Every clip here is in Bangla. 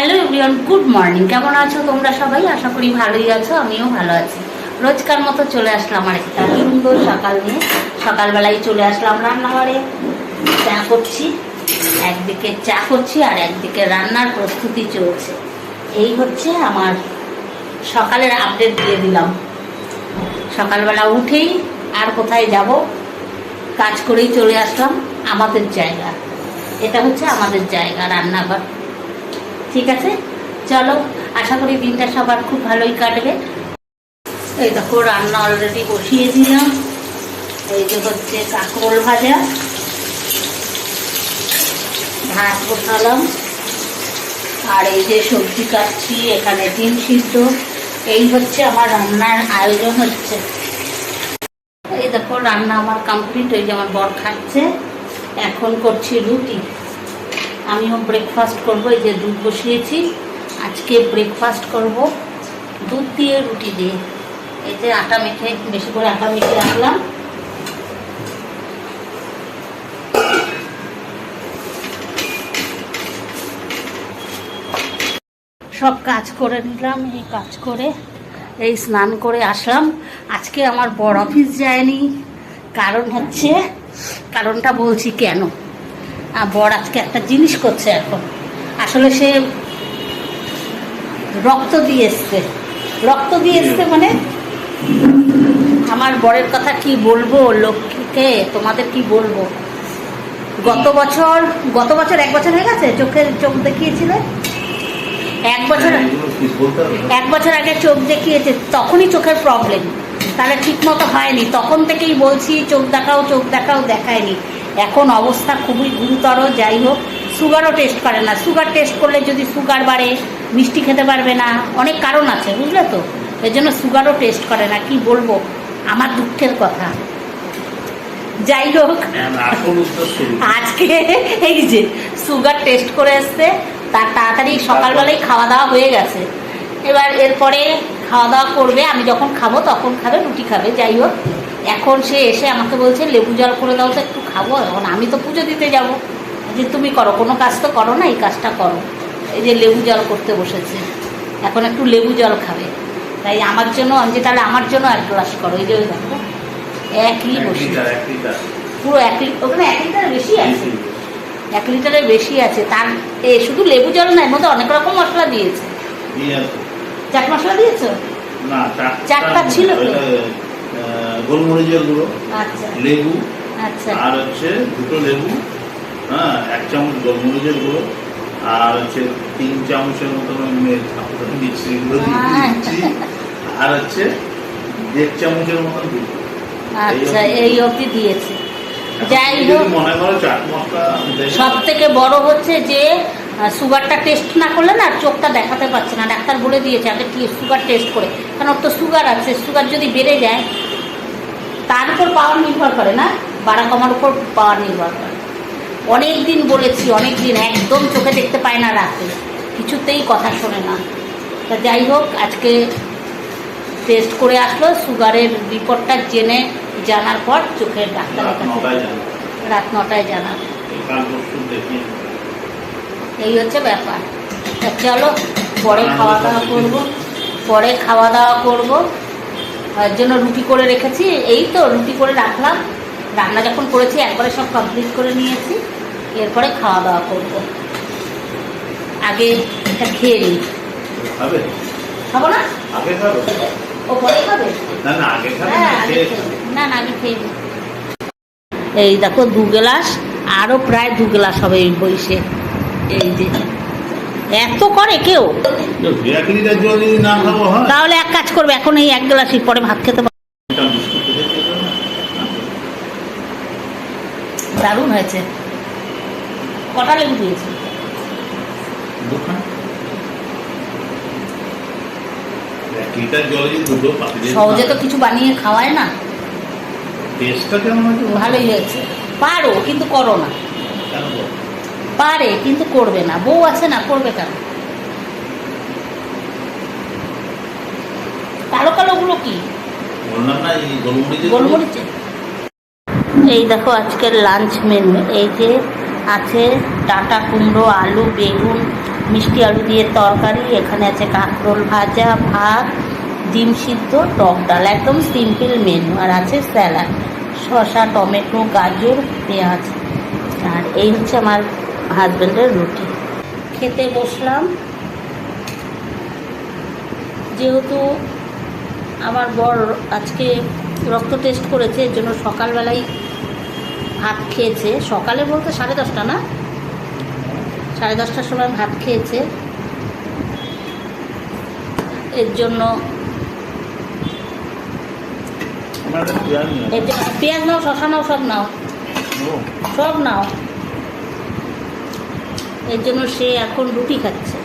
Hello everyone, good morning. কেমন আছো তোমরা সবাই? আশা করি ভালোই আছো, আমিও ভালো আছি। রোজকার মতো চলে আসলাম আর একটা সুন্দর সকাল নিয়ে। সকালবেলায় চলে আসলাম রান্নাঘরে। চা করছি, একদিকে চা করছি আর একদিকে রান্নার প্রস্তুতি চলছে। এই হচ্ছে আমার সকালের আপডেট দিয়ে দিলাম। সকালবেলা উঠেই আর কোথায় যাব? কাজ করেই চলে আসলাম। আমাদের জায়গা। এটা হচ্ছে আমাদের জায়গা, রান্নাঘর। ঠিক আছে? চলো, আশা করি দিনটা সবার খুব ভালোই কাটবে। এই দেখো, রান্না অলরেডি বসিয়ে দিলাম। এই যে হচ্ছে কাঁকরোল ভাজা। ভাত বসালাম। আর এই যে সবজি কাটছি, এখানে ডিম সিদ্ধ। এই হচ্ছে আমার রান্নার আয়োজন হচ্ছে। এই দেখো, রান্না আমার কমপ্লিট ওই যে আমার বর খাচ্ছে। এখন করছি রুটি। আমিও ব্রেকফাস্ট করব, এই যে দুধ বসিয়েছি। আজকে ব্রেকফাস্ট করব দুধ দিয়ে, রুটি দিয়ে। এই যে আটা মেখে, বেশি করে আটা মেখে রাখলাম। সব কাজ করে নিলাম, এই কাজ করে, এই স্নান করে আসলাম। আজকে আমার বড় অফিস যায়নি, কারণ হচ্ছে, কারণটা বলছি কেন? বর আজকে একটা জিনিস করছে এখন। আসলে সে রক্ত দিয়ে এসছে। রক্ত দিয়ে এসছে মানে আমার বরের কথা কি বলব? লক্ষ্মীকে তোমাদের কি বলব? গত বছর গত বছর এক বছর হয়ে গেছে? চোখের চোখ দেখিয়েছিলে? এক বছর এক বছর আগে চোখ দেখিয়েছে তখনই চোখের প্রবলেম তাহলে ঠিক মতো হয়নি। তখন থেকেই বলছি চোখ দেখাও চোখ দেখাও দেখায়নি। এখন অবস্থা খুবই গুরুতর যাই হোক সুগারও টেস্ট করে না। সুগার টেস্ট করলে যদি সুগার বাড়ে মিষ্টি খেতে পারবে না অনেক কারণ আছে বুঝলে তো? এর জন্য সুগারও টেস্ট করে না কি বলব? আমার দুঃখের কথা। যাই হোক আজকে এই যে সুগার টেস্ট করে এসছে তার তাড়াতাড়ি সকালবেলায় খাওয়া দাওয়া হয়ে গেছে। এবার এরপরে খাওয়া দাওয়া করবে আমি যখন খাব তখন খাবে রুটি খাবে যাই হোক। এখন সে এসে আমাকে বলছে লেবু জল করে দাও তো একটু খাব। এখন আমি তো পুজো দিতে যাব। যে তুমি করো কোনো কাজ তো করো না এই কাজটা করো। এই যে লেবু জল করতে বসেছে এখন একটু লেবু জল খাবে। তাই আমার জন্য আমি যে তাহলে আমার জন্য এক গ্লাস করো। এই যে দেখো একই বসে পুরো এক লিটার ওখানে এক লিটার বেশি আছে। এক লিটারের বেশি আছে। তার এ শুধু লেবু জল না এর মধ্যে অনেক রকম মশলা দিয়েছে। চাট মশলা দিয়েছ? চারটা ছিল? গোলমরিচের গুঁড়ো আচ্ছা। লেবু আচ্ছা। আর হচ্ছে দুটো লেবু হ্যাঁ এক চামচ গোলমরিচের গুঁড়ো আর হচ্ছে তিন চামচের মতো মিক্সি গুলো দিচ্ছি আর হচ্ছে দেড় চামচের মতন দুধ। আচ্ছা এই অবধি দিয়েছে। যাই হোক। মনে করো চাট মশলা সব থেকে বড় হচ্ছে যে সুগারটা টেস্ট না করলে না চোখটা দেখাতে পারছে না। ডাক্তার বলে দিয়েছে আগে সুগার টেস্ট করে। কারণ ওর তো সুগার আছে সুগার যদি বেড়ে যায় তার উপর পাওয়ার নির্ভর করে না বাড়া কমার উপর পাওয়ার নির্ভর করে। অনেক দিন বলেছি অনেক দিন একদম চোখে দেখতে পায় না রাতে কিছুতেই কথা শোনে না। তা যাই হোক আজকে টেস্ট করে আসলো সুগারের রিপোর্টটা জেনে জানার পর চোখের ডাক্তারের রাত নটায় যাবে রাত নটায় জানাবে এই হচ্ছে ব্যাপার। চলো পরে খাওয়া দাওয়া করব। পরে খাওয়া দাওয়া করব। তার জন্য রুটি করে রেখেছি। এই তো রুটি করে রাখলাম। রান্না যখন করেছি একবারে সব কমপ্লিট করে নিয়েছি। এরপরে খাওয়া দাওয়া করব। আগে এটা খেয়ে নিই। খাবে? না? আগে খাবে? ও পরে খাবে? আগে। না না আগে খেয়ে নিই। এই দেখো দু গ্লাস আরও প্রায় দু গ্লাস হবে এই বইসে। এই যে এত করে কেউ? তাহলে এক কাজ করবে এখন এই এক গ্লাসই পরে ভাত খেতে পারবে। দারুণ হয়েছে। কটা লেবু দিয়েছে? সহজে তো কিছু বানিয়ে খাওয়ায় না। ভালোই হয়েছে। পারো কিন্তু করো না? পারে, কিন্তু করবে না। বউ আছে না, করবে কেন? কালো কালোগুলো কি এই এই দেখো আজকের লাঞ্চ মেনু এই যে আছে ডাটা কুমড়ো, আলু, বেগুন, মিষ্টি আলু দিয়ে তরকারি, এখানে আছে কাঁকরোল ভাজা, ভাত, ডিম সিদ্ধ, টক ডাল। একদম সিম্পল মেনু আর আছে স্যালাড শসা, টমেটো, গাজর, পেঁয়াজ। আর এই হচ্ছে আমার হাজব্যান্ডের রুটি। খেতে বসলাম। যেহেতু আমার বর আজকে রক্ত টেস্ট করেছে এর জন্য সকালবেলায় ভাত খেয়েছে। সকালে বলতে সাড়ে দশটা না? সাড়ে দশটার সময় ভাত খেয়েছে। এর জন্য পেঁয়াজ নিয়ে এর জন্য পেঁয়াজ নাও শশা নাও সব নাও। সব নাও। এর জন্য সে এখন রুটি খাচ্ছে।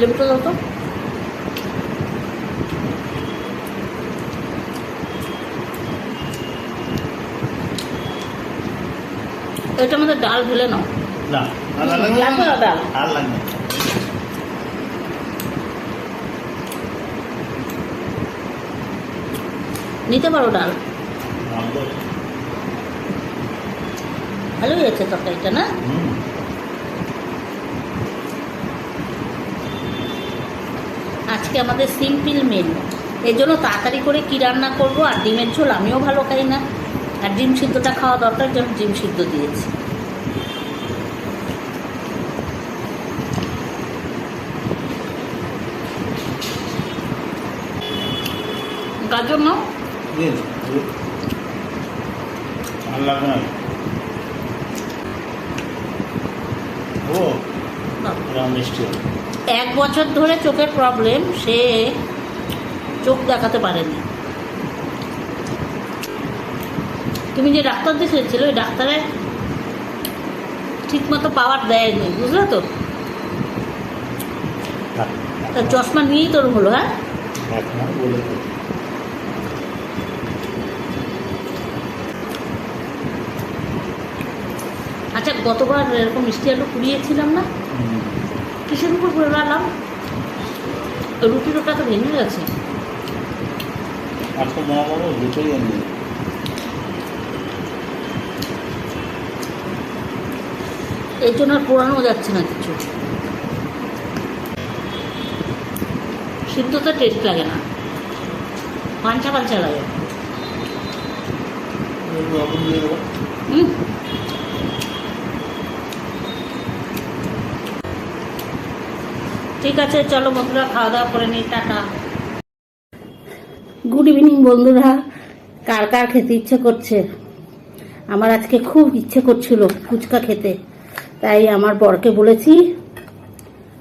লেবুটা দাও তো। এটার মধ্যে ডাল ঢেলে নাও। না ডাল আর লাগবে না। নিতে পারো ডাল। ভালোই আছে তরকারিটা, না? আজকে আমাদের সিম্পল মেনু। এর জন্য তাড়াতাড়ি করে কি রান্না করব আর ডিমের ঝোল আমিও ভালো খাই না। আর ডিম সিদ্ধটা খাওয়া দরকার জন্য ডিম সিদ্ধ দিয়েছি। গাজর নাও লাগবে না। ও মিষ্টি এক বছর ধরে চোখের প্রবলেম সে চোখ দেখাতে পারেনি। তুমি যে ডাক্তার দেখিয়েছিল ওই ডাক্তারে ঠিক মতো পাওয়ার দেয়নি বুঝলে তো? তা চশমা নিয়েই তোর হলো হ্যাঁ এখন আর বলে দিই। আচ্ছা গতবার এরকম মিষ্টি আলু কুড়িয়েছিলাম না? কিসের উপর করে রাখলাম রুটির ওটা তো ভেঙে গেছে। আজকে এর জন্য আর পোড়ানো যাচ্ছে না কিছু। সিদ্ধতে টেস্ট লাগে না। পাঞ্চা পাঞ্চা লাগে। হুম? ঠিক আছে, চলো বন্ধুরা, খাওয়া দাওয়া করে নিই, টাটা। গুড ইভিনিং বন্ধুরা। কার কার খেতে ইচ্ছে করছে? আমার আজকে খুব ইচ্ছে করছিল ফুচকা খেতে। তাই আমার বরকে বলেছি,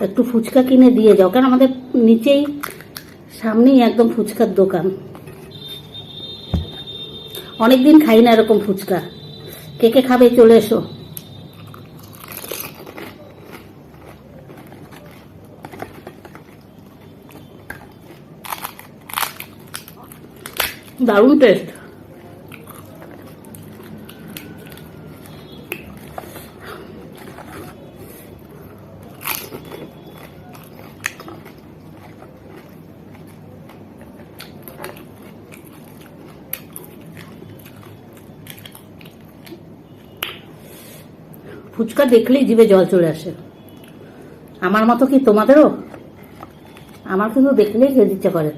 একটু ফুচকা কিনে দিয়ে যাও। কারণ আমাদের নিচেই, সামনেই একদম ফুচকার দোকান। অনেকদিন খাই না এরকম ফুচকা। কে কে খাবে চলে এসো। দারুণ টেস্ট ফুচকা দেখলেই জিভে জল চলে আসে। আমার মতো কি তোমাদেরও? আমার কিন্তু দেখলেই খেতে ইচ্ছে করে।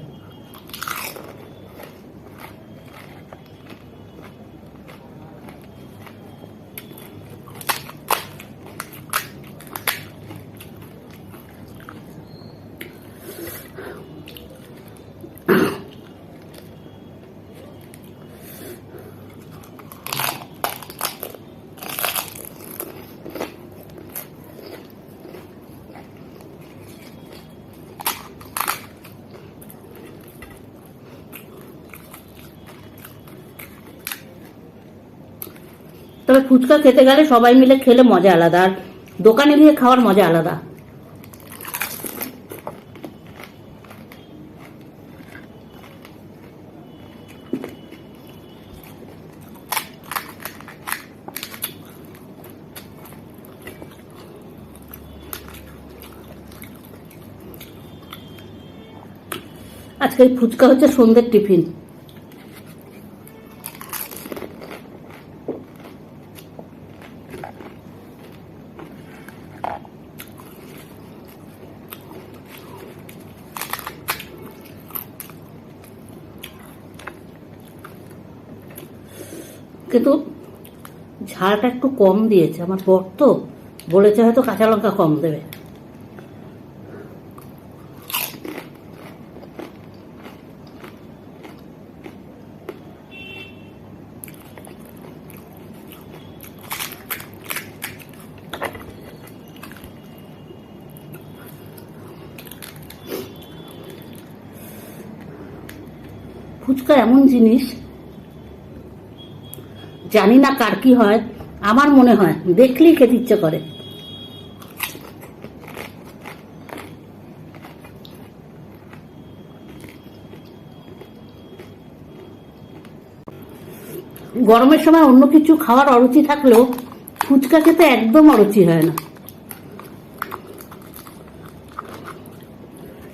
তবে ফুচকা খেতে গেলে সবাই মিলে খেলে মজা আলাদা, আর দোকানে গিয়ে খাওয়ার মজা আলাদা। আজকে ফুচকা হচ্ছে সন্ধ্যের টিফিন। কিন্তু ঝালটা একটু কম দিয়েছে। আমার বর তো বলেছে হয়তো কাঁচা লঙ্কা কম দেবে। ফুচকা এমন জিনিস জানি না কার কি হয়, আমার মনে হয়, দেখলেই খেতে ইচ্ছে করে। গরমের সময় অন্য কিছু খাওয়ার অরুচি থাকলেও ফুচকা খেতে একদম অরুচি হয় না।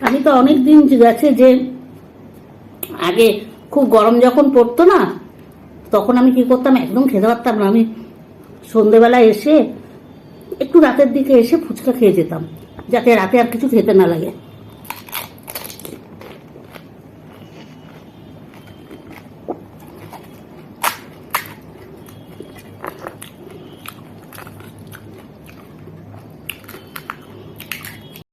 আমি তো অনেক দিন গেছে যে, আগে খুব গরম যখন পড়তো না তখন আমি কি করতাম? একদম খেতে পারতাম না। আমি সন্ধেবেলা এসে একটু রাতের দিকে এসে ফুচকা খেয়ে যেতাম, যাতে রাতে আর কিছু খেতে না লাগে।